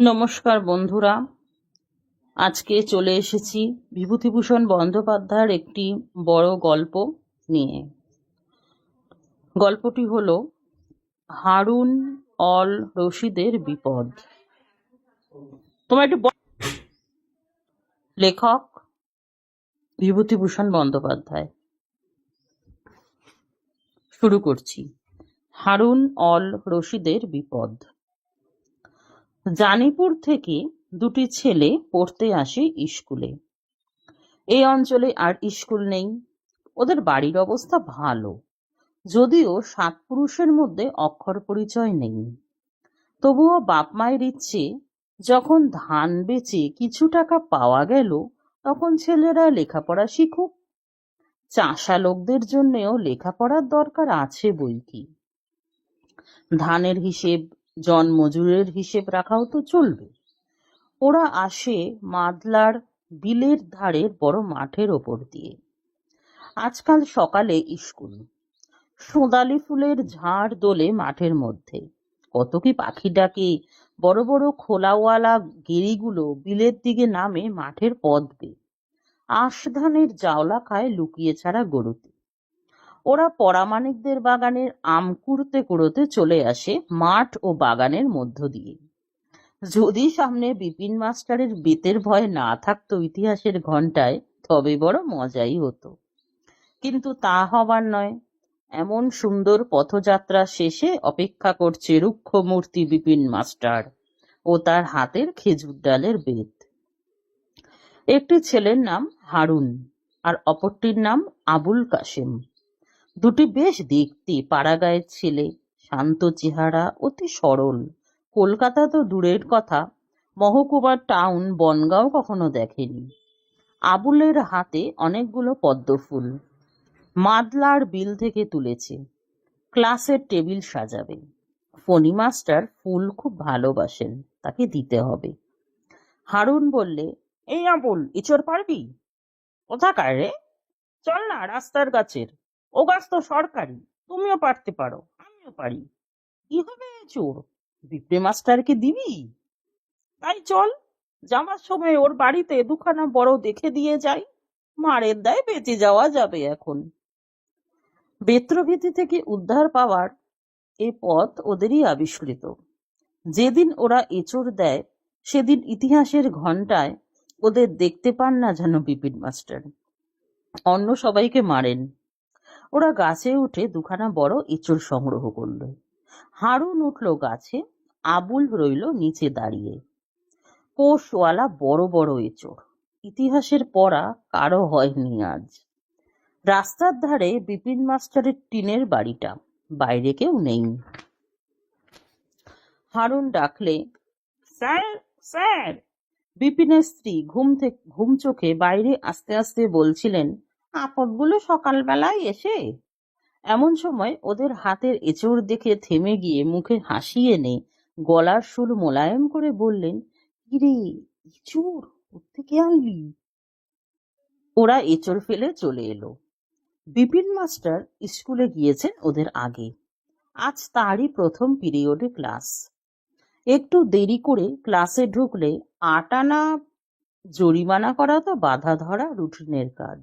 নমস্কার বন্ধুরা। আজকে চলে এসেছি বিভূতিভূষণ বন্দ্যোপাধ্যায়ের একটি বড় গল্প নিয়ে। গল্পটি হলো, হারুন অল রশিদের বিপদ। তোমার একটু লেখক বিভূতিভূষণ বন্দ্যোপাধ্যায়। শুরু করছি। হারুন অল রশিদের বিপদ। জানিপুর থেকে দুটি ছেলে পড়তে আসে স্কুলে। এই অঞ্চলে আর স্কুল নেই। ওদের বাড়ির অবস্থা ভালো। যদিও সাত পুরুষের মধ্যে অক্ষর পরিচয় নেই। তবুও বাপ মায়ের ইচ্ছে, যখন ধান বেচে কিছু টাকা পাওয়া গেল, তখন ছেলেরা লেখাপড়া শিখুক। চাষা লোকদের জন্যেও লেখাপড়ার দরকার আছে বই কি ধানের হিসেব জন মজুরের হিসেব রাখাও তো চলবে। ওরা আসে মাদলার বিলের ধারের বড় মাঠের ওপর দিয়ে। আজকাল সকালে স্কুল সোঁদালি ফুলের ঝাড় দোলে মাঠের মধ্যে। কত কি পাখি ডাকে। বড় বড় খোলাওয়ালা গেরিগুলো বিলের দিকে নামে মাঠের পথ বেয়ে আশ ধানের জাওলা খায় লুকিয়ে ছাড়া গরুতে। ওরা পরামানিকদের বাগানের আম কুড়তে কুড়োতে চলে আসে মাঠ ও বাগানের মধ্য দিয়ে। যদি সামনে বিপিন মাস্টারের বেতের ভয় না থাকতো ইতিহাসের ঘন্টায় তবে বড় মজাই হতো। কিন্তু তা হবার নয়। এমন সুন্দর পথযাত্রা শেষে অপেক্ষা করছে রুক্ষ মূর্তি বিপিন মাস্টার ও তার হাতের খেজুর ডালের বেত। একটি ছেলের নাম হারুন আর অপরটির নাম আবুল কাশেম। দুটি বেশ দেখতে পাড়াগাঁয়ের ছেলে, শান্ত চেহারা, অতি সরল। কলকাতা তো দূরের কথা, মহকুমার টাউন বনগাঁও কখনো দেখেনি। আবুলের হাতে অনেকগুলো পদ্মফুল। মাদলার বিল থেকে তুলেছে। ক্লাসের টেবিল সাজাবে। ফণি মাস্টার ফুল খুব ভালোবাসেন, তাকে দিতে হবে। হারুন বললে, এই আবুল, ইচড় পারবি? কোথাকার রে? চল না, রাস্তার গাছের ও গাছ তো সরকারি, তুমিও পারতে পারো, আমিও পারি। কি হবে চোর? বিপ্রে মাস্টারকে দিবি? তাই চল, যাওয়ার সময় ওর বাড়িতে দুখানা বড় দেখে দিয়ে যাই, মারের দায় বেঁচে যাওয়া যাবে এখন। বেত্রভীতি থেকে উদ্ধার পাওয়ার এ পথ ওদেরই আবিষ্কৃত। যেদিন ওরা এচড় দেয়, সেদিন ইতিহাসের ঘন্টায় ওদের দেখতে পান না যেন বিপিন মাস্টার। অন্য সবাইকে মারেন। ওরা গাছে উঠে দুখানা বড় এঁচড় সংগ্রহ করল। হারুন উঠল গাছে, আবুল রইল নিচে দাঁড়িয়ে। কোষওয়ালা বড় বড় এঁচড়, ইতিহাসের পড়া কারও হয়নি আজ। রাস্তার ধারে বিপিন মাস্টারের টিনের বাড়িটা, বাইরে কেউ নেই। হারুন ডাকলে, স্যার স্যার! বিপিনের স্ত্রী ঘুম থেকে ঘুম চোখে বাইরে আস্তে আস্তে বলছিলেন আপদগুলো সকালবেলায় এসে এমন সময় ওদের হাতের এঁচড় দেখে থেমে গিয়ে মুখে হাসি এনে গলার সুর মোলায়েম করে বললেন, কিরে, এঁচড় কোত্থেকে আনলি? ওরা এঁচড় ফেলে চলে এলো। বিপিন মাস্টার স্কুলে গিয়েছেন ওদের আগে। আজ তারই প্রথম পিরিয়ডে ক্লাস। একটু দেরি করে ক্লাসে ঢুকলে আট আনা জরিমানা করা তো বাধা ধরা রুটিনের কাজ।